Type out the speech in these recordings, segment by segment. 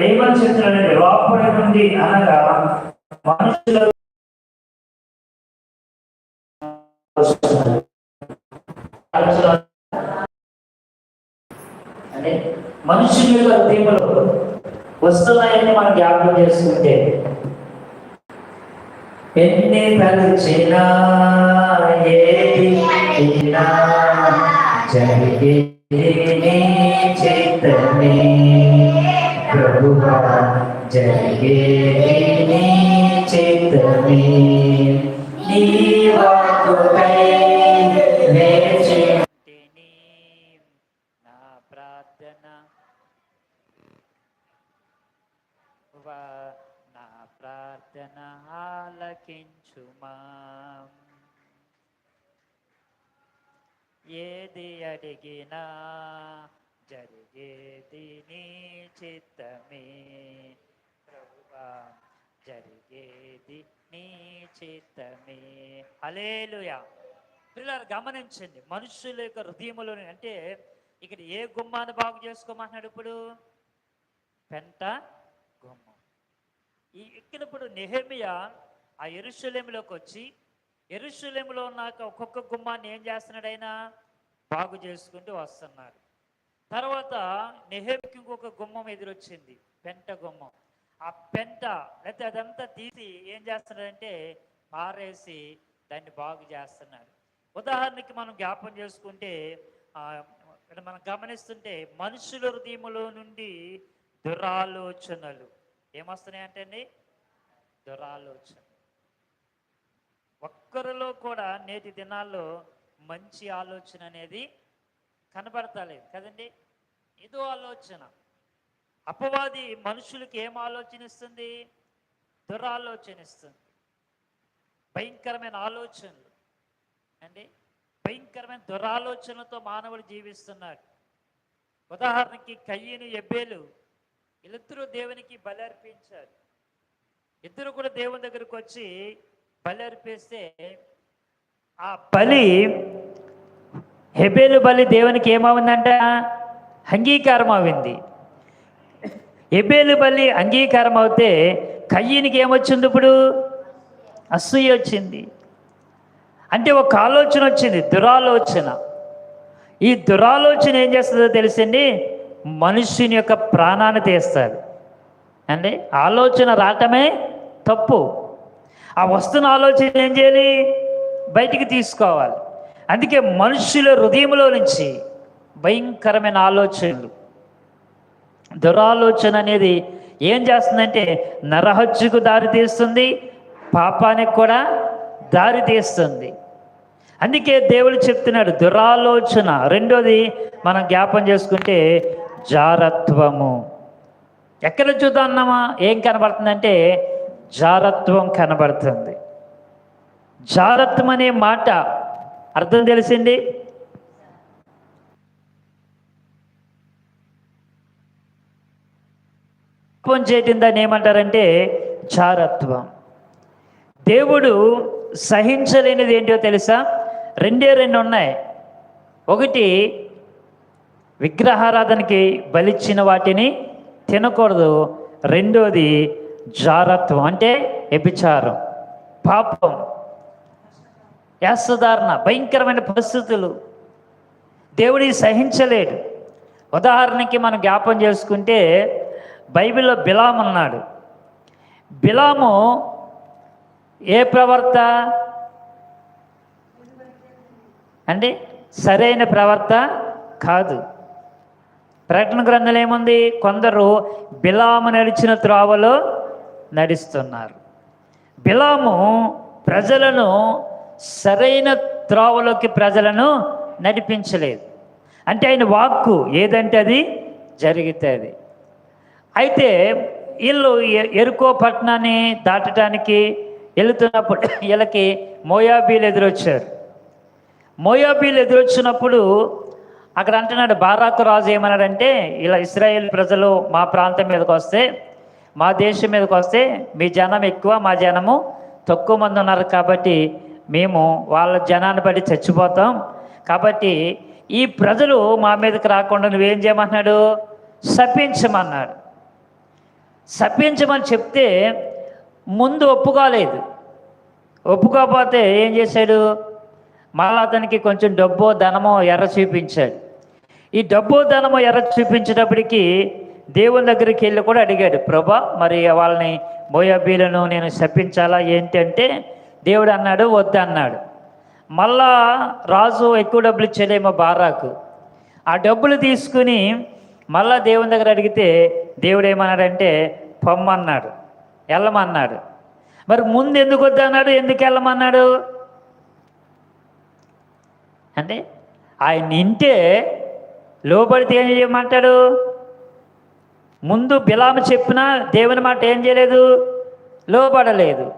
ఏమని చెప్తున్నాడంటే లోపల నుండి అనగా మనుషుల అంటే మనుషుల యొక్క హృదయంలో వస్తున్నాయని మనం జ్ఞాపకం చేసుకుంటే ఎన్ని తలచినా ఏది అయినా చిత్తమే हुआ जगे నీ చిత్తమే నా ప్రార్థన నా ప్రార్థన ఆలకించుమా ఏది అడిగినా జరిగేది నీ చిత్తమే. ప్రభువా జరిగేది నీ చిత్తమే. అలేలుయా పిల్లలు గమనించండి మనుషుల యొక్క హృదయములోని అంటే ఇక్కడ ఏ గుమ్మాన్ని బాగు చేసుకోమంటున్నాడు ఇప్పుడు? పెంట గుమ్మం. ఈ ఎక్కినప్పుడు నెహమియా ఆ ఎరుశలేములోకి వచ్చి ఎరుశలేములో ఉన్నాక ఒక్కొక్క గుమ్మాన్ని ఏం చేస్తున్నాడు బాగు చేసుకుంటూ వస్తున్నారు తర్వాత నెహెబ్కి ఇంకొక గుమ్మం ఎదురొచ్చింది పెంట గుమ్మం. ఆ పెంట లేకపోతే అదంతా తీసి ఏం చేస్తున్నారంటే పారేసి దాన్ని బాగు చేస్తున్నారు ఉదాహరణకి మనం జ్ఞాపం చేసుకుంటే ఇక్కడ మనం గమనిస్తుంటే మనుషుల హృదయములో నుండి దురాలోచనలు ఏమొస్తున్నాయంటే అండి దురాలోచన ఒక్కరిలో కూడా నేటి దినాల్లో మంచి ఆలోచన అనేది కనబడతలేదు కదండి? ఏదో ఆలోచన. అపవాది మనుషులకి ఏం ఆలోచన ఇస్తుంది? భయంకరమైన ఆలోచనలు. అండి భయంకరమైన దురాలోచనలతో మానవుడు జీవిస్తున్నాడు. ఉదాహరణకి కయ్యను ఎబ్బేలు వీళ్ళిద్దరూ దేవునికి బలి అర్పించారు ఇద్దరు కూడా దేవుని దగ్గరకు వచ్చి బలి అర్పిస్తే ఆ బలి హెబేలు బలి దేవునికి ఏమవుందంట? అంగీకారం అయింది ఎబేలు బలి అంగీకారం అవుతే కయ్యనికి ఏమొచ్చింది ఇప్పుడు? అసూయ వచ్చింది. అంటే ఒక ఆలోచన వచ్చింది దురాలోచన. ఈ దురాలోచన ఏం చేస్తుందో తెలిసింది మనుషుని యొక్క ప్రాణాన్ని తీస్తుంది అంటే ఆలోచన రావటమే తప్పు. ఆ వస్తున్న ఆలోచన ఏం చేయాలి? బయటికి తీసుకోవాలి. అందుకే మనుషుల హృదయంలో నుంచి భయంకరమైన ఆలోచనలు. దురాలోచన అనేది ఏం చేస్తుందంటే నరహత్యకు దారి తీస్తుంది పాపానికి కూడా దారితీస్తుంది అందుకే దేవుడు చెప్తున్నాడు దురాలోచన. రెండోది మనం జ్ఞాపం చేసుకుంటే జారత్వము. ఎక్కడ చూద్దామన్నామా ఏం కనబడుతుందంటే జారత్వం కనబడుతుంది. జారత్వం అనే మాట అర్థం తెలిసింది? పాపం చేయటం దాన్ని ఏమంటారంటే చారత్వం. దేవుడు సహించలేనిది ఏంటో తెలుసా? రెండే రెండు ఉన్నాయి. ఒకటి విగ్రహారాధనకి బలిచ్చిన వాటిని తినకూడదు. రెండోది జారత్వం అంటే ఎపిచారం పాపం. యాసధారణ భయంకరమైన పరిస్థితులు. దేవుడి సహించలేడు. ఉదాహరణకి మనం జ్ఞాపం చేసుకుంటే బైబిల్లో బిలాం అన్నాడు బిలాము ఏ ప్రవర్త? అంటే సరైన ప్రవర్త కాదు. ప్రకటన గ్రంథంలో ఏముంది? కొందరు బిలాము నడిచిన త్రోవలో నడుస్తున్నారు. బిలాము ప్రజలను సరైన త్రోవలోకి ప్రజలను నడిపించలేదు. అంటే ఆయన వాక్కు ఏదంటే అది జరుగుతుంది. అయితే వీళ్ళు ఎ- ఎరుకో పట్టణాన్ని దాటడానికి వెళుతున్నప్పుడు వీళ్ళకి మోయాబీలు ఎదురొచ్చారు. మోయాబీలు ఎదురొచ్చినప్పుడు అక్కడ అంటున్నాడు బారాకు రాజు ఏమన్నాడంటే ఇలా ఇస్రాయేల్ ప్రజలు మా ప్రాంతం మీదకి వస్తే మా దేశం మీదకి వస్తే మీ జనం ఎక్కువ మా జనము తక్కువ మంది ఉన్నారు కాబట్టి మేము వాళ్ళ జనాన్ని బట్టి చచ్చిపోతాం. కాబట్టి ఈ ప్రజలు మా మీదకి రాకుండా నువ్వేం చేయమన్నాడు శపించమన్నాడు. శపించమని చెప్తే ముందు ఒప్పుకోలేదు. ఒప్పుకోకపోతే ఏం చేశాడు? మళ్ళీ అతనికి కొంచెం డబ్బో ధనమో ఎర్ర చూపించాడు. ఈ డబ్బు ధనము ఎర్ర చూపించేటప్పటికి దేవుని దగ్గరికి వెళ్ళి కూడా అడిగాడు ప్రభా మరి వాళ్ళని మోయాబీలను నేను శపించాలా? ఏంటంటే దేవుడు అన్నాడు వద్దు అన్నాడు. మళ్ళా రాజు ఎక్కువ డబ్బులు ఇచ్చాడేమో బారాకు ఆ డబ్బులు తీసుకుని మళ్ళా దేవుని దగ్గర అడిగితే దేవుడు ఏమన్నాడంటే పొమ్మన్నాడు వెళ్ళమన్నాడు. మరి ముందు ఎందుకు వద్దన్నాడు ఎందుకు వెళ్ళమన్నాడు? అంటే ఆయన ఇంటే లోపడితే ఏం చేయమంటాడు? ముందు బిలాము చెప్పినా దేవుని మాట ఏం చేయలేదు? లోపడలేదు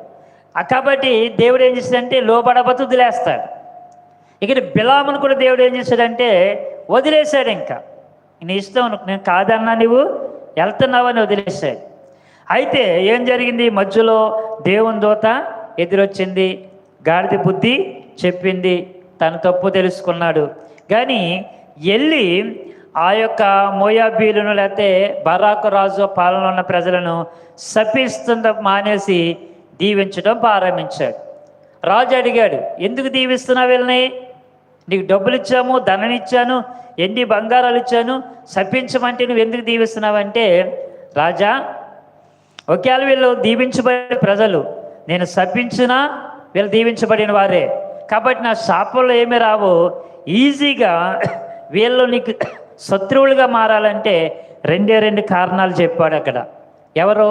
కాబట్టి దేవుడు ఏం చేశాడంటే లోబడబోతు వదిలేస్తాడు ఇక్కడ బిలామును కూడా దేవుడు ఏం చేశాడంటే వదిలేశాడు ఇంకా. నీ ఇష్టం నేను కాదన్నా నువ్వు వెళ్తున్నావని వదిలేశాడు. అయితే ఏం జరిగింది? మధ్యలో దేవుని దూత ఎదురొచ్చింది గాడిద బుద్ధి చెప్పింది తను తప్పు తెలుసుకున్నాడు. కానీ వెళ్ళి ఆ యొక్క మోయాబీలను లేకపోతే బరాకు రాజు పాలన ఉన్న ప్రజలను శపిస్తుండ మానేసి దీవించడం ప్రారంభించాడు. రాజు అడిగాడు ఎందుకు దీవిస్తున్నావు వీళ్ళని? నీకు డబ్బులు ఇచ్చాము ధనం ఇచ్చాను ఎన్ని బంగారాలు ఇచ్చాను శపించమంటే నువ్వు ఎందుకు దీవిస్తున్నావంటే రాజా ఒకవేళ వీళ్ళు దీవించబడిన ప్రజలు నేను శపించినా వీళ్ళు దీవించబడిన వారే. కాబట్టి నా శాపంలో ఏమి రావు. ఈజీగా వీళ్ళు నీకు శత్రువులుగా మారాలంటే రెండే రెండు కారణాలు చెప్పాడు అక్కడ. ఎవరు?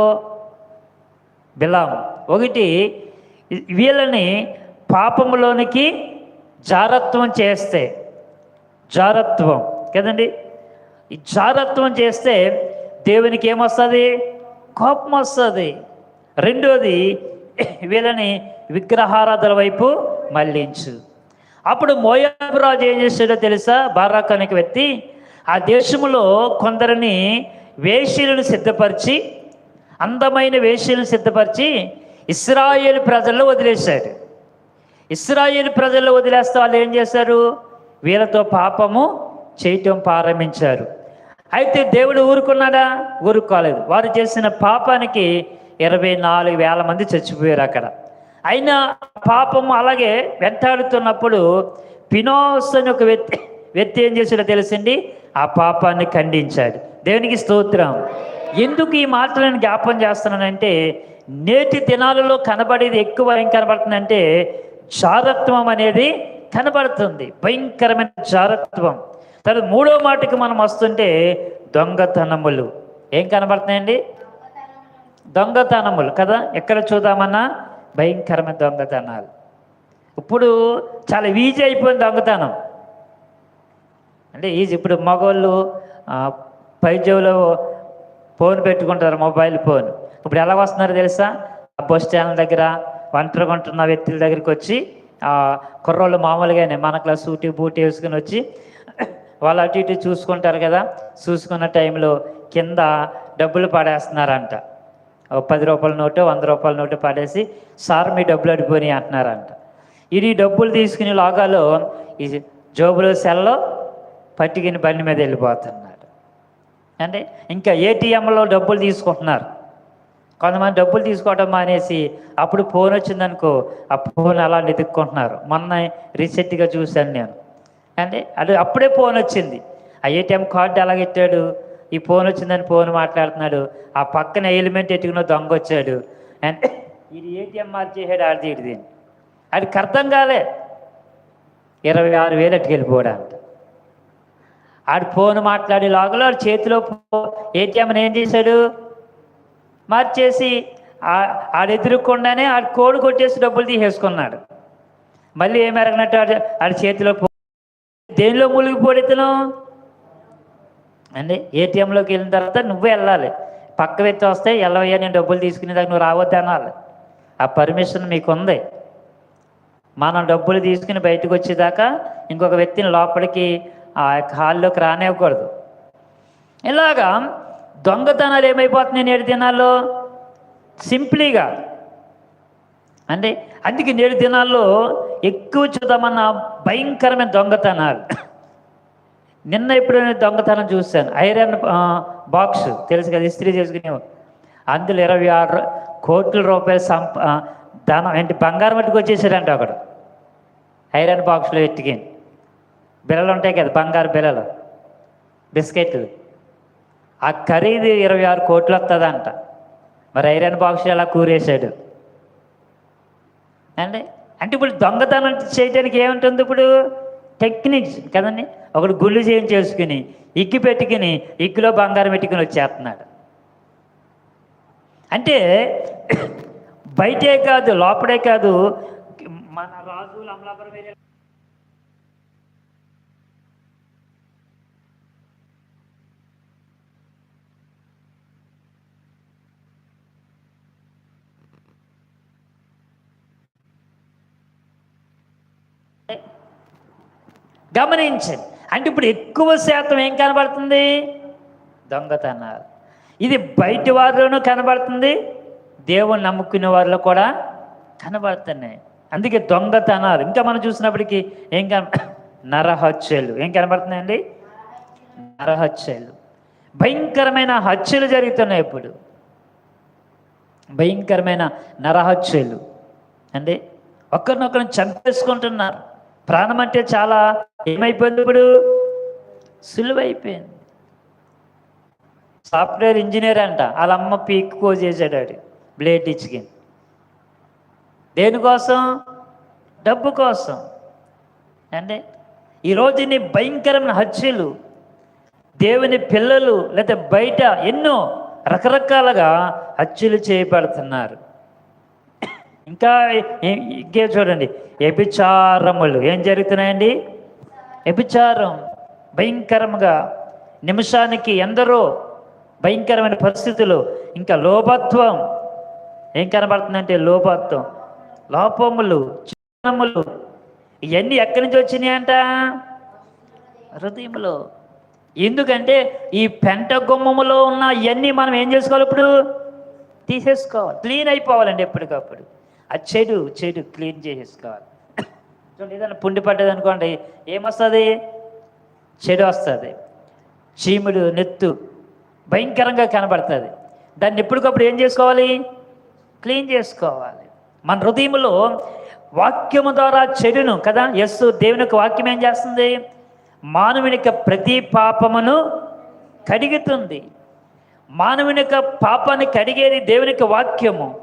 బిలాము. ఒకటి వీళ్ళని పాపములోనికి జారత్వం చేస్తే జారత్వం కదండి? ఈ జారత్వం చేస్తే దేవునికి ఏమొస్తుంది? కోపం వస్తుంది. రెండోది వీళ్ళని విగ్రహారాధన వైపు మళ్ళించు. అప్పుడు మోయాబురాజు ఏం చేశాడో తెలుసా? బారాక్ అనే వ్యక్తి ఆ దేశంలో కొందరిని వేషీలను సిద్ధపరిచి అందమైన వేషీలను సిద్ధపరిచి ఇస్రాయేల్ ప్రజల్లో వదిలేశాడు. ఇస్రాయేల్ ప్రజల్లో వదిలేస్తే వాళ్ళు ఏం చేశారు? వీళ్ళతో పాపము చేయటం ప్రారంభించారు. అయితే దేవుడు ఊరుకున్నాడా? ఊరుకోలేదు. వారు చేసిన పాపానికి ఇరవై నాలుగు వేల మంది చచ్చిపోయారు అక్కడ. అయినా పాపము అలాగే వెంటాడుతున్నప్పుడు పినోస్ అని ఒక వ్యక్తి వ్యక్తి ఏం చేశాడో తెలిసింది? ఆ పాపాన్ని ఖండించాడు. దేవునికి స్తోత్రం. ఎందుకు ఈ మాటలను జ్ఞాపం చేస్తున్నానంటే నేటి దినాలలో కనబడేది ఎక్కువ ఏం కనబడుతుందంటే జారత్వం అనేది కనబడుతుంది. భయంకరమైన జారత్వం. తర్వాత మూడో మాటకి మనం వస్తుంటే దొంగతనములు. ఏం కనబడుతున్నాయండి? దొంగతనములు కదా? ఎక్కడ చూద్దామన్నా? భయంకరమైన దొంగతనాలు. ఇప్పుడు చాలా ఈజీ అయిపోయింది దొంగతనం. అంటే ఈజీ ఇప్పుడు మగవాళ్ళు పైజవులో ఫోన్ పెట్టుకుంటారు మొబైల్ ఫోన్. ఇప్పుడు ఎలా వస్తున్నారు తెలుసా? ఆ బస్ స్టాండ్ దగ్గర ఒంటరిగా ఉంటున్న వ్యక్తుల దగ్గరికి వచ్చి ఆ కుర్రోళ్ళు మామూలుగానే మన క్లాస్ సూటి బూటి వేసుకుని వచ్చి వాళ్ళు అటు ఇటు చూసుకుంటారు కదా చూసుకున్న టైంలో కింద డబ్బులు పడేస్తున్నారంట. పది రూపాయల నోటు వంద రూపాయల నోటు పడేసి సార్ మీ డబ్బులు అడిపోయినాయి అంటున్నారంట. ఇది డబ్బులు తీసుకుని లోగాలో ఈ జోబులో సెల్లో పట్టుకుని బండి మీద వెళ్ళిపోతున్నారు. అంటే ఇంకా ఏటీఎంలో డబ్బులు తీసుకుంటున్నారు. కొంతమంది డబ్బులు తీసుకోవడం మానేసి అప్పుడు ఫోన్ వచ్చిందనుకో ఆ ఫోన్ అలా వెతుక్కుంటున్నారు. మొన్న రీసెంట్గా చూశాను నేను. అంటే అది అప్పుడే ఫోన్ వచ్చింది. ఆ ఏటీఎం కార్డు ఎలా ఈ ఫోన్ వచ్చిందని ఫోన్ మాట్లాడుతున్నాడు. ఆ పక్కన ఎలిమెంట్ ఎట్టుకున్న దొంగ వచ్చాడు. అంటే ఇది ఏటీఎం మార్చేసాడు ఆడిది ఇది అది అర్థం కాలే. ఇరవై ఆరు వేలు ఎట్టుకెళ్ళిపోవడంట ఆడు ఫోన్ మాట్లాడి లోగలో ఆడి చేతిలో ఏటీఎం ఏం చేశాడు? మార్చేసి ఆ- ఆడు ఎదురుకుండానే ఆడు కొట్టేసి డబ్బులు తీసేసుకున్నాడు. మళ్ళీ ఏం ఎరగనట్టు ఆడి ఆడి చేతిలో దేనిలో మునిగిపోడు ఇతను? అండి ఏటీఎంలోకి వెళ్ళిన తర్వాత నువ్వే వెళ్ళాలి. పక్క వ్యక్తి వస్తే వెళ్ళవయ్యా నేను డబ్బులు తీసుకునేదాకా నువ్వు రావద్దు అనాలి. ఆ పర్మిషన్ మీకు ఉంది మనం డబ్బులు తీసుకుని బయటకు వచ్చేదాకా ఇంకొక వ్యక్తిని లోపలికి ఆ యొక్క హాల్లోకి రానివ్వకూడదు. ఇలాగా దొంగతనాలు ఏమైపోతున్నాయి నేటి దినాల్లో? సింప్లీగా. అంటే అందుకే నేటి దినాల్లో ఎక్కువ చూద్దామన్న భయంకరమైన దొంగతనాలు. నిన్న ఇప్పుడు నేను దొంగతనం చూశాను. ఐరన్ బాక్స్ తెలుసు కదా ఇస్త్రీ చేసుకునే అందులో ఇరవై ఆరు కోట్ల రూపాయలు సంప ధనం ఏంటి బంగారం పట్టుకు వచ్చేసాడంట ఒకడు. ఐరన్ బాక్స్లో ఎత్తికి బిళ్ళలు ఉంటాయి కదా బంగారు బిళ్ళలు. బిస్కెట్లు. ఆ ఖరీదు ఇరవై ఆరు కోట్లు వస్తుందంట మరి ఐరన్ బాక్స్ ఎలా కూరేశాడు? అండి అంటే ఇప్పుడు దొంగతనం చేయడానికి ఏముంటుంది ఇప్పుడు? టెక్నిక్స్ కదండి. ఒకడు గుళ్ళు చేయం చేసుకుని ఇగ్గి పెట్టుకుని ఇగ్గులో బంగారం పెట్టుకుని వచ్చేస్తున్నాడు. అంటే బయటే కాదు లోపడే కాదు మన రాజులు అమలాపురం గమనించండి. అంటే ఇప్పుడు ఎక్కువ శాతం ఏం కనబడుతుంది? దొంగతనాలు. ఇది బయట వారిలోనూ కనబడుతుంది. దేవుని నమ్ముకునే వారిలో కూడా కనబడుతున్నాయి. అందుకే దొంగతనాలు. ఇంకా మనం చూసినప్పటికీ ఏం కన నరహత్యలు. ఏం కనబడుతున్నాయండి? నరహత్యలు. భయంకరమైన హత్యలు జరుగుతున్నాయి ఇప్పుడు. భయంకరమైన నరహత్యలు. అంటే ఒకరినొకరిని చంపేసుకుంటున్నారు. ప్రాణం అంటే చాలా ఏమైపోయింది ఇప్పుడు సులువైపోయింది. సాఫ్ట్వేర్ ఇంజనీర్ అంట. వాళ్ళ అమ్మ పీక్ చేశాడు ఆడు. బ్లేడ్ ఇచ్చుకి దేనికోసం? డబ్బు కోసం. అంటే ఈరోజు నీ భయంకరమైన హత్యలు దేవుని పిల్లలు లేదా బయట ఎన్నో రకరకాలుగా హత్యలు చేయబడుతున్నారు ఇంకా ఇంకే చూడండి. వ్యభిచారములు. ఏం జరుగుతున్నాయండి? వ్యభిచారం భయంకరంగా నిమిషానికి ఎందరో భయంకరమైన పరిస్థితులు ఇంకా లోపత్వం ఏం కనబడుతుందంటే లోపత్వం లోపములు చిన్నములు ఇవన్నీ ఎక్కడి నుంచి వచ్చినాయంట? హృదయంలో ఎందుకంటే ఈ పెంట గుమ్మములో ఉన్న ఇవన్నీ మనం ఏం చేసుకోవాలి ఇప్పుడు? తీసేసుకోవాలి. క్లీన్ అయిపోవాలండి ఎప్పటికప్పుడు. ఆ చెడు చెడు క్లీన్ చేసేసుకోవాలి. చూడండి ఏదైనా పుండి పడ్డది అనుకోండి ఏమొస్తుంది? చెడు వస్తుంది. చీముడు నెత్తు భయంకరంగా కనబడుతుంది. దాన్ని ఎప్పటికప్పుడు ఏం చేసుకోవాలి? క్లీన్ చేసుకోవాలి. మన హృదయంలో వాక్యము ద్వారా చెడును కదా యస్సు దేవుని యొక్క వాక్యం ఏం చేస్తుంది? మానవుని యొక్క ప్రతి పాపమును కడుగుతుంది. మానవుని యొక్క పాపాన్ని కడిగేది దేవుని యొక్క వాక్యము.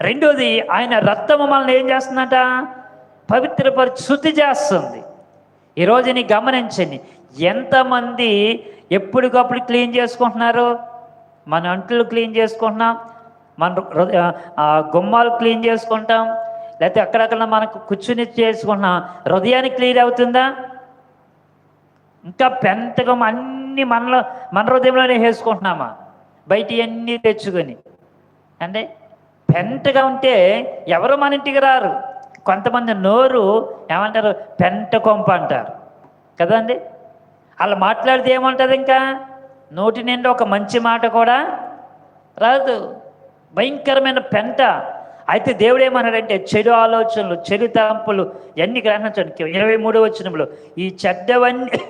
రెండోది ఆయన రక్తము మనల్ని ఏం చేస్తుందట? పవిత్రపరి శుద్ధి చేస్తుంది. ఈరోజు నీ గమనించండి. ఎంతమంది ఎప్పటికప్పుడు క్లీన్ చేసుకుంటున్నారు? మన అంట్లు క్లీన్ చేసుకుంటున్నాం. మన గుమ్మాలు క్లీన్ చేసుకుంటాం. లేకపోతే అక్కడక్కడ మనకు కూర్చుని చేసుకుంటున్నాం. హృదయానికి క్లీన్ అవుతుందా? ఇంకా పెంతకం అన్ని మనలో మన హృదయంలోనే వేసుకుంటున్నామా? బయట అన్నీ తెచ్చుకొని. అంటే పెంతగా ఉంటే ఎవరు మన ఇంటికి రారు? కొంతమంది నోరు ఏమంటారు పెంట కొంప అంటారు. కదండి అలా మాట్లాడితే ఏమంటుంది ఇంకా? నోటి నిండా ఒక మంచి మాట కూడా రాదు. భయంకరమైన పెంట. అయితే దేవుడు ఏమన్నాడంటే చెడు ఆలోచనలు చెడు తలంపులు ఇవన్నీ గ్రహించండి ఇరవై మూడు వచ్చినప్పుడు ఈ చెడ్డవన్నీ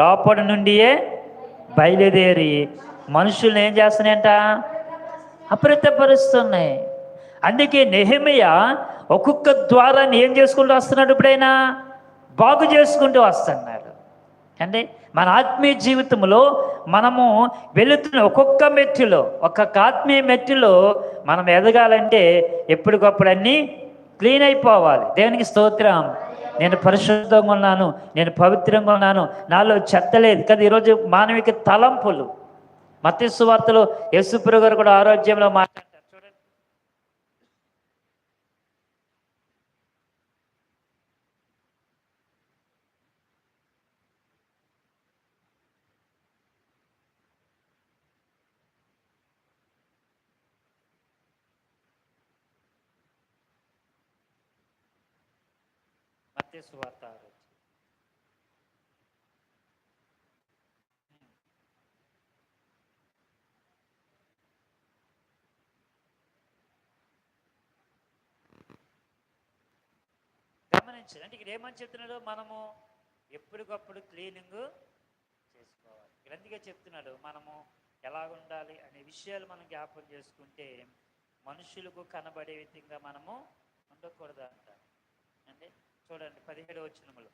లోపల నుండియే బయలుదేరి మనుషుల్ని ఏం చేస్తున్నాయంట? అప్రతపరుస్తున్నాయి. అందుకే నెహమియ ఒక్కొక్క ద్వారాన్ని ఏం చేసుకుంటూ వస్తున్నాడు ఇప్పుడైనా? బాగు చేసుకుంటూ వస్తున్నాడు. అంటే మన ఆత్మీయ జీవితంలో మనము వెళుతున్న ఒక్కొక్క మెట్టులో ఒక్కొక్క ఆత్మీయ మెట్టులో మనం ఎదగాలంటే ఎప్పటికప్పుడు అన్నీ క్లీన్ అయిపోవాలి. దేవునికి స్తోత్రం. నేను పరిశుద్ధంగా ఉన్నాను నేను పవిత్రంగా ఉన్నాను నాలో చెత్త లేదు. కదా ఈరోజు మానవిక తలంపులు. మత్స్సు వార్తలో యేసుప్రభు గారు కూడా ఆరోగ్యంలో మాట్లాడారు. చూడండి మత్తయి గమనించండి. అంటే ఇక్కడ ఏమని చెప్తున్నాడు మనము ఎప్పటికప్పుడు క్లీనింగ్ చేసుకోవాలి. ఇక్కడ అందుకే చెప్తున్నాడు మనము ఎలా ఉండాలి అనే విషయాలు మనం జ్ఞాపకం చేసుకుంటే మనుషులకు కనబడే విధంగా మనము ఉండకూడదు అంట చూడండి పదిహేడు వచ్చినములు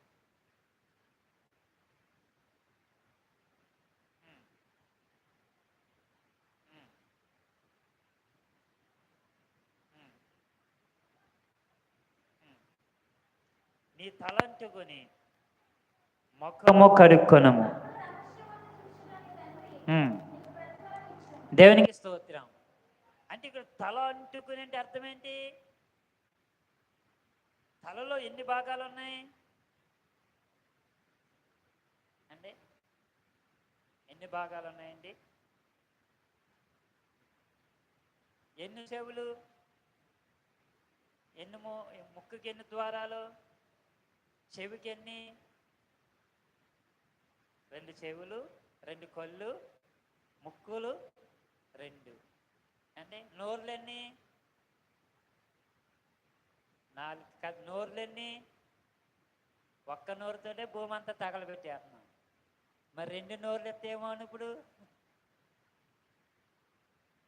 నీ తలంటుకొని ముఖము కడుక్కొనము. దేవునికి స్తోత్రం. అంటే ఇక్కడ తల అంటుకుని అంటే అర్థం ఏంటి? తలలో ఎన్ని భాగాలు ఉన్నాయి అంటే ఎన్ని భాగాలు ఉన్నాయండి ఎన్ని చెవులు? ఎన్ని ము ముక్కుకి ఎన్ని ద్వారాలు? చెవికి ఎన్ని రెండు చెవులు రెండు కళ్ళు ముక్కులు రెండు. అంటే నోర్లెన్ని? నాలుగు కాదు ఒక్క నోరుతోనే భూమి అంతా తగలబెట్టేస్తున్నాం. మరి రెండు నోర్లు ఎత్తేమో అని ఇప్పుడు?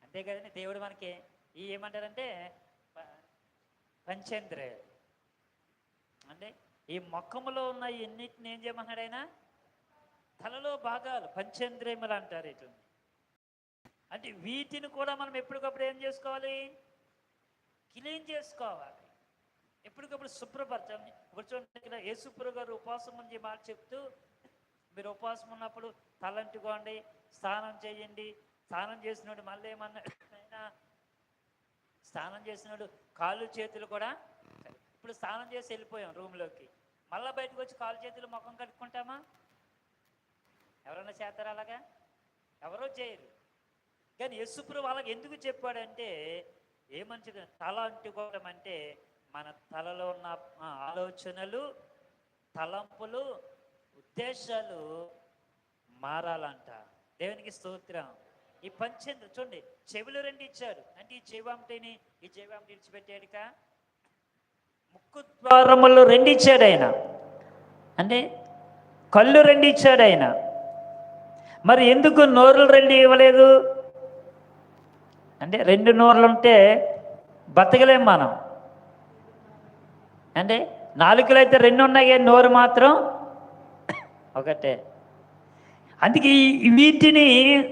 అంతే కదండి దేవుడు మనకి ఈ ఏమంటారంటే ప- పంచేంద్రియాలు. అంటే ఈ మొక్కములో ఉన్న ఎన్నిటిని ఏం చేయమన్నాడు ఆయన? తలలో భాగాలు పంచేంద్రియములు అంటారు వీటిని అంటే వీటిని కూడా మనం ఎప్పటికప్పుడు ఏం చేసుకోవాలి? క్లీన్ చేసుకోవాలి. ఎప్పటికప్పుడు శుభ్రపరచండి. ఇప్పుడు చూడండి యేసుప్ర గారు ఉపవాసం అని మాట చెప్తూ మీరు ఉపవాసం ఉన్నప్పుడు తలంటుకోండి స్నానం చేయండి. స్నానం చేసినోడు మళ్ళీ ఏమన్నా అయినా స్నానం చేసినోడు కాళ్ళు చేతులు కూడా ఇప్పుడు స్నానం చేసి వెళ్ళిపోయాం రూమ్లోకి. మళ్ళీ బయటకు వచ్చి కాళ్ళు చేతులు ముఖం కట్టుకుంటామా ఎవరైనా చేస్తారా అలాగా? ఎవరో చేయరు. కానీ యశుప్రు వాళ్ళకి ఎందుకు చెప్పాడంటే ఏ మంచిగా తల అంటుకోవడం అంటే మన తలలో ఉన్న ఆలోచనలు తలంపులు ఉద్దేశాలు మారాలంట. దేవునికి స్తోత్రం. ఈ పంచేంద్ర చూడండి చెవులు రెండు ఇచ్చారు అంటే ఈ చెవామిటిని ఈ చెవామిటి విడిచిపెట్టాడుక ముక్కు ద్వారములు రెండు ఇచ్చాడు ఆయన. అంటే కళ్ళు రెండు ఇచ్చాడు ఆయన. మరి ఎందుకు నోరులు రెండు ఇవ్వలేదు? అంటే రెండు నోర్లు ఉంటే బతకలేం మనం. అంటే నాలుగులు అయితే రెండు ఉన్నాయి నోరు మాత్రం ఒకటే. అందుకే వీటిని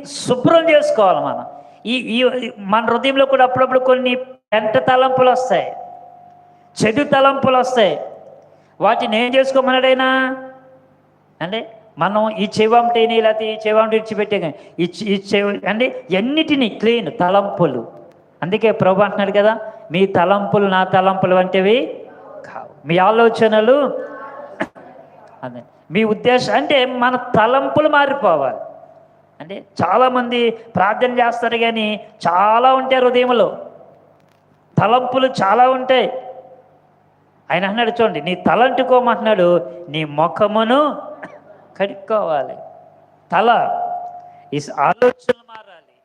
శుభ్రం చేసుకోవాలి మనం. ఈ ఈ మన హృదయంలో కూడా అప్పుడప్పుడు కొన్ని పెంట తలంపులు వస్తాయి చెడు తలంపులు వస్తాయి. వాటిని ఏం చేసుకోమన్నాడైనా? అంటే మనం ఈ చెవంటిని లేకపోతే ఈ చెవంటి ఇచ్చిపెట్టే ఈ చె- ఈ చెవ అంటే ఎన్నిటిని? క్లీన్ తలంపులు. అందుకే ప్రభు అంటున్నాడు కదా మీ తలంపులు నా తలంపులు వంటివి మీ ఆలోచనలు అదే మీ ఉద్దేశం అంటే మన తలంపులు మారిపోవాలి. అంటే చాలామంది ప్రార్థన చేస్తారు కానీ చాలా ఉంటాయి హృదయంలో. తలంపులు చాలా ఉంటాయి. ఆయన అన్నాడు చూడండి నీ తలంటుకోమంటున్నాడు నీ ముఖమును కడుక్కోవాలి. తల ఈ ఆలోచనలు మారాలి.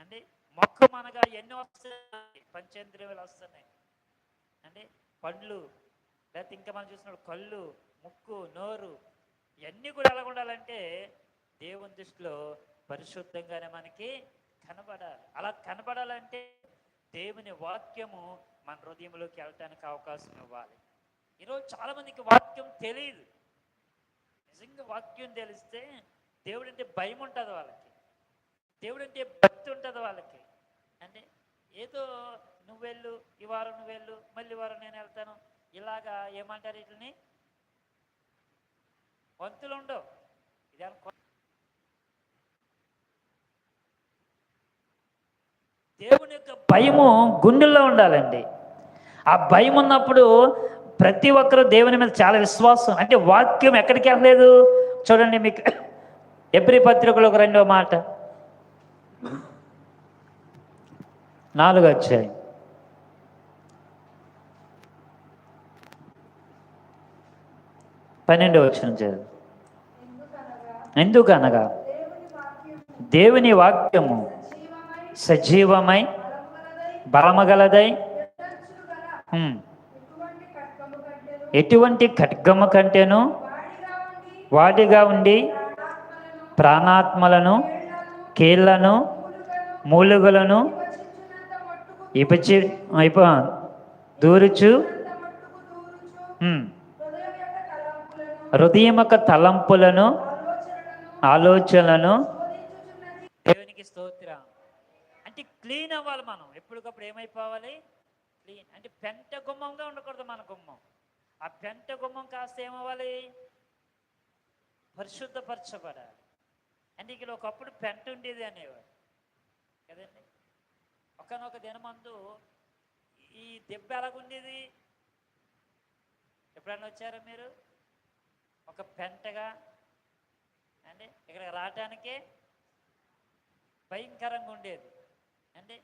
అంటే మొక్క అనగా ఎన్ని వస్తున్నాయి పంచేంద్రియాలు వస్తున్నాయి. అంటే పండ్లు లేకపోతే ఇంకా మనం చూసినప్పుడు కళ్ళు ముక్కు నోరు ఇవన్నీ కూడా ఎలా ఉండాలంటే దేవుని దృష్టిలో పరిశుద్ధంగానే మనకి కనబడాలి. అలా కనబడాలంటే దేవుని వాక్యము మన హృదయంలోకి వెళ్ళటానికి అవకాశం ఇవ్వాలి. ఈరోజు చాలా మందికి వాక్యం తెలియదు. నిజంగా వాక్యం తెలిస్తే దేవుడు అంటే భయం ఉంటుంది వాళ్ళకి. దేవుడు అంటే భక్తి ఉంటుంది వాళ్ళకి. అంటే ఏదో నువ్వెళ్ళు ఈ వారం నువ్వెళ్ళు మళ్ళీ వారం నేను వెళ్తాను. ఇలాగా ఏమంటారు వీటిని వంతులు ఉండవు. ఇది అనుకో దేవుని యొక్క భయము గుండెల్లో ఉండాలండి. ఆ భయం ఉన్నప్పుడు ప్రతి ఒక్కరూ దేవుని మీద చాలా విశ్వాసం. అంటే వాక్యం ఎక్కడికి వెళ్ళలేదు? చూడండి మీకు ఎబ్రి పత్రికలు ఒక రెండో మాట. నాలుగు వచ్చాయి పన్నెండు వచ్చిన చదువు. ఎందుకనగా? దేవుని వాక్యము సజీవమై బలమగలదై ఎటువంటి ఖడ్గము కంటేను వాడిగా ఉండి ప్రాణాత్మలను కీళ్ళను మూలుగులను ఇపచి అయిపో దూరుచు ఉమ్. హృదయం తలంపులను ఆలోచనలను దేవునికి స్తోత్ర. అంటే క్లీన్ అవ్వాలి మనం. ఎప్పటికప్పుడు ఏమైపోవాలి? క్లీన్. అంటే పెంట గుమ్మంగా ఉండకూడదు మన గుమ్మం. ఆ పెంట గుమ్మం కాస్త ఏమవ్వాలి? పరిశుద్ధపరచబడాలి. అంటే ఇక్కడ ఒకప్పుడు పెంట ఉండేది అనేవారు కదండి? ఒకనొక దినమందు ఈ దెబ్బ ఎలాగుండేది? ఎప్పుడైనా వచ్చారా మీరు? ఒక పెంటగా అంటే ఇక్కడ రావటానికే భయంకరంగా ఉండేది. అంటే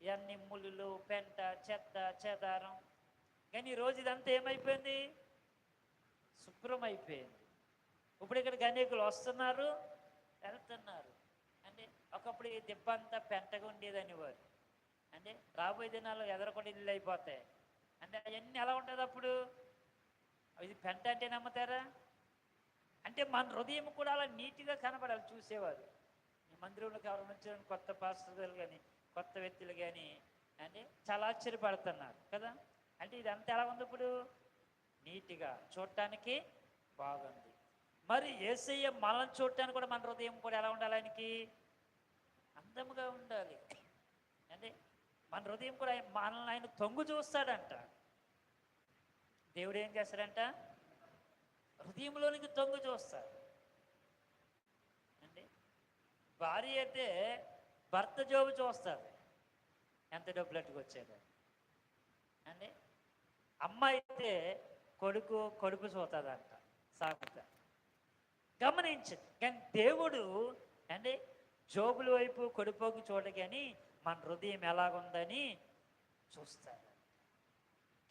ఇవన్నీ ముళ్ళు పెంట చెత్త చెదారం. కానీ ఈ రోజు ఇదంతా ఏమైపోయింది? శుభ్రం అయిపోయింది ఇప్పుడు ఇక్కడ గణేకులు వస్తున్నారు వెళ్తున్నారు. అంటే ఒకప్పుడు ఈ దిబ్బ అంతా పెంటగా ఉండేది అనేవారు అంటే రాబోయే దినాల్లో ఎదరకుండా ఇల్లు అయిపోతాయి. అంటే అవన్నీ ఎలా ఉంటుంది అప్పుడు? ఇది పెంట అంటే నమ్ముతారా అంటే మన హృదయం కూడా అలా నీట్గా కనబడాలి చూసేవారు. ఈ మందిరంలోకి ఎవరు వచ్చిన కొత్త పాస్టర్లు కానీ కొత్త వ్యక్తులు కానీ అంటే చాలా ఆశ్చర్యపడుతున్నారు కదా. అంటే ఇదంతా ఎలా ఉంది ఇప్పుడు? నీట్గా చూడటానికి బాగుంది. మరి ఏసయ్య మనల్ని చూడటానికి కూడా మన హృదయం కూడా ఎలా ఉండాలి ఆయనకి? అందముగా ఉండాలి. అంటే మన హృదయం కూడా ఆయన- మనల్ని ఆయన తొంగు చూస్తాడంట. దేవుడు ఏం చేస్తాడంట? హృదయంలోనికి తొంగు చూస్తారు. అండి? భార్య అయితే భర్త జోబు చూస్తుంది ఎంత డబ్బులు అట్టుకొచ్చేది అండి? అమ్మాయి అయితే కొడుకు కొడుకు చూస్తుందంట. సాకుత గమనించదు కానీ దేవుడు అండి? జోబుల వైపు కొడుపోకి చూడ కానీ మన హృదయం ఎలాగుందని చూస్తారు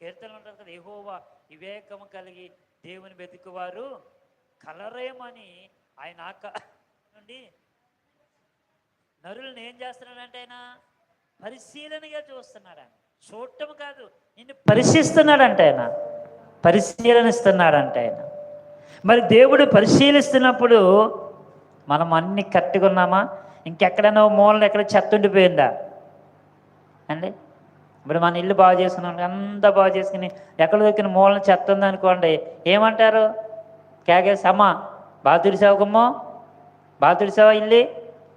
కీర్తనలు ఉంటుంది కదా ఎహోవా వివేకము కలిగి దేవుని వెతుకువారు కలరేమని ఆయన ఆక నుండి నరులను ఏం చేస్తున్నాడంటే ఆయన పరిశీలనగా చూస్తున్నాడు ఆయన. చూడటం కాదు నిన్ను పరిశీలిస్తున్నాడంట ఆయన. పరిశీలనిస్తున్నాడంట ఆయన. మరి దేవుడు పరిశీలిస్తున్నప్పుడు మనం అన్ని కట్టుకున్నామా ఇంకెక్కడైనా ఓ ఎక్కడ చెత్త ఉండిపోయిందా? అండి? ఇప్పుడు మన ఇల్లు బాగు చేసుకున్నాం. అంతా బాగు చేసుకుని ఎక్కడ దొరికిన మూలన చెత్త ఉందనుకోండి ఏమంటారు? కేకేసి అమ్మ బాగా తుడిసావు గుమ్మో బాగా తుడిసావా ఇల్లు?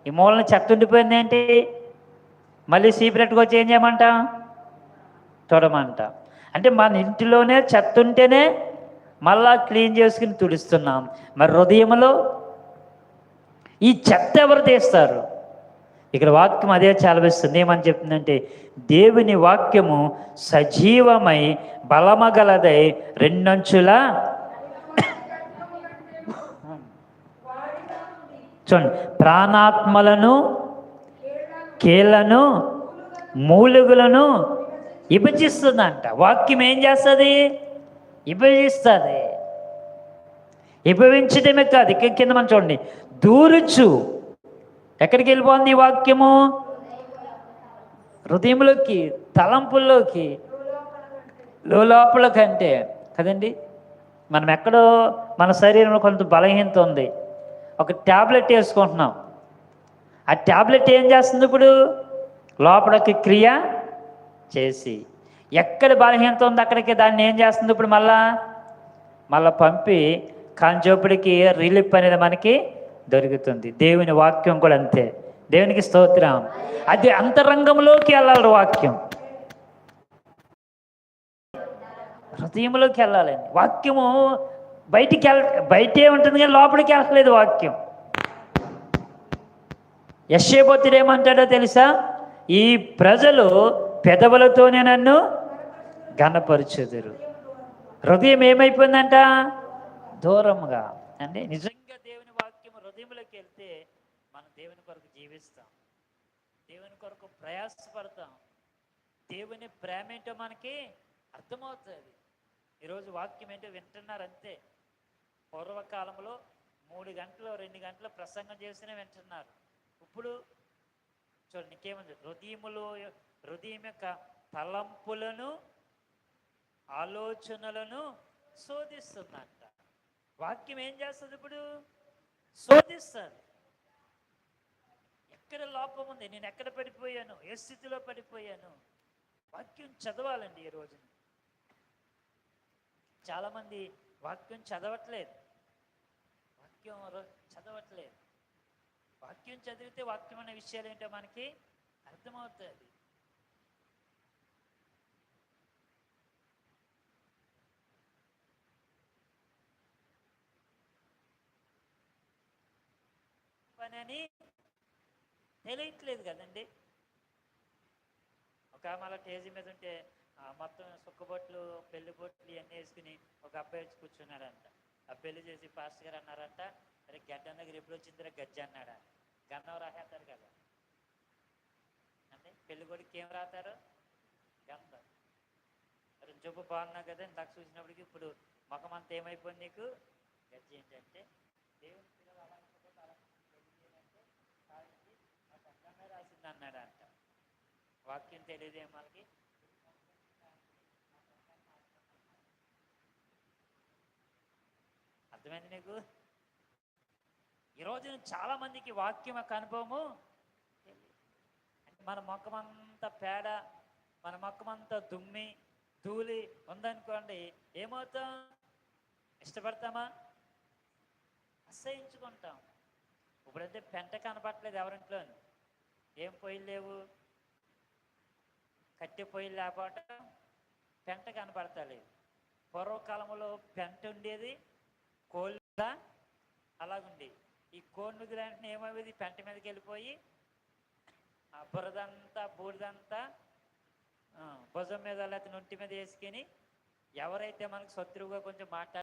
ఈ మూలన చెత్త ఉండిపోయింది ఏంటి? మళ్ళీ సీపరెట్గా వచ్చి ఏం చేయమంటాం? తొడమంట. అంటే మన ఇంటిలోనే చెత్త ఉంటేనే మళ్ళా క్లీన్ చేసుకుని తుడుస్తున్నాం. మరి హృదయంలో ఈ చెత్త ఎవరు తీస్తారు? ఇక్కడ వాక్యం అదే చాలవిస్తుంది ఏమని చెప్తుందంటే దేవుని వాక్యము సజీవమై బలమగలదై రెండంచుల చూడండి ప్రాణాత్మలను కీళ్ళను మూలుగులను విభజిస్తుందంట. వాక్యం ఏం చేస్తుంది? విభజిస్తుంది. విభజించడమే కాదు కింద మనం చూడండి దూరుచు ఎక్కడికి వెళ్ళిపోతుంది ఈ వాక్యము? హృదయంలోకి తలంపుల్లోకి లోపల కంటే కదండి? మనం ఎక్కడో మన శరీరంలో కొంత బలహీనత ఉంది. ఒక ట్యాబ్లెట్ వేసుకుంటున్నాం. ఆ ట్యాబ్లెట్ ఏం చేస్తుంది ఇప్పుడు? లోపలికి క్రియ చేసి. ఎక్కడ బలహీనత ఉంది అక్కడికి దాన్ని ఏం చేస్తుంది ఇప్పుడు మళ్ళా? మళ్ళీ పంపి కాంచోపుడికి రిలీఫ్ అనేది మనకి దొరుకుతుంది. దేవుని వాక్యం కూడా అంతే. దేవునికి స్తోత్రం. అది అంతరంగంలోకి వెళ్ళాలి వాక్యం. హృదయంలోకి వెళ్ళాలండి. వాక్యము బయటికి వెళ్ బయటే ఉంటుంది కానీ లోపలికి వెళ్ళట్లేదు వాక్యం. యశ్యబోతుడు ఏమంటాడో తెలుసా? ఈ ప్రజలు పెదవులతోనే నన్ను గనపరుచుదురు హృదయం ఏమైపోయిందంట? దూరంగా. అంటే నిజంగా దేవుని వాక్యం హృదయంలోకి వెళ్తే మనం దేవుని కొరకు జీవిస్తాం. దేవుని కొరకు ప్రయాసపడతాం. దేవుని ప్రేమ ఏంటో మనకి అర్థమవుతుంది. ఈరోజు వాక్యం ఏంటో వింటున్నారు అంతే. పూర్వకాలంలో మూడు గంటలు రెండు గంటలు ప్రసంగం చేసినా వింటున్నారు. ఇప్పుడు చూడండి ఇంకేముంది? హృదయములు హృదయం యొక్క తలంపులను ఆలోచనలను శోధిస్తుందంట. వాక్యం ఏం చేస్తుంది ఇప్పుడు? శోధిస్తుంది. ఎక్కడ లోపం ఉంది? నేను ఎక్కడ పడిపోయాను? ఏ స్థితిలో పడిపోయాను? వాక్యం చదవాలండి ఈ రోజున. చాలామంది వాక్యం చదవట్లేదు. వాక్యం చదవట్లేదు. వాక్యం చదివితే వాక్యం అనే విషయాలు ఏంటో మనకి అర్థమవుతుంది. పని అని తెలియట్లేదు కదండి. ఒక మళ్ళీ టేజీ మీద ఉంటే మొత్తం సుక్కబొట్లు పెళ్ళి బొట్లు ఇవన్నీ వేసుకుని ఒక అబ్బాయి వచ్చి కూర్చున్నాడంట. ఆ పెళ్ళి చేసి పాస్టర్ గారు అన్నారంట అరే గడ్డ దగ్గర ఎప్పుడు వచ్చిందిరా గజ్జ అన్నాడా. గన్నం రాసేస్తారు కదా. అంటే పెళ్ళి కొడుకు ఏం రాతారు గంధం. మరి జబ్బు బాగున్నావు కదా ఇందాక చూసినప్పటికి ఇప్పుడు ముఖం అంతా ఏమైపోయింది నీకు? గజ్జ ఏంటంటే దేవుడు పిల్లలు అలా అనుకోకపోతే అలా పెళ్ళి చేయాలంటే కాదండి మా గంధమే అన్నాడు అంట వాక్యం తెలియదే మనకి అర్థమైంది నీకు? ఈరోజు చాలా మందికి వాక్యం యొక్క అనుభవము అంటే మన మొక్కమంతా పేడ మన మొక్కమంతా దుమ్మి ధూళి ఉందనుకోండి ఏమవుతాం? ఇష్టపడతామా? అసహించుకుంటాం. ఇప్పుడైతే పెంట కనపట్లేదు ఎవరింట్లోని. ఏం పొయ్యిలు లేవు? కట్టె పొయ్యిలు లేకపోవటం పెంట కనపడతలేదు. పూర్వకాలంలో పెంట ఉండేది కోళ్ళ అలాగుండి ఈ కోడి వెంటనే ఏమయ్యేది పెంట మీదకి వెళ్ళిపోయి ఆ బురదంతా బూడిదంతా భుజం మీద లేకపోతే నొంటి మీద వేసుకొని ఎవరైతే మనకు శత్రువుగా కొంచెం మాట్లాడ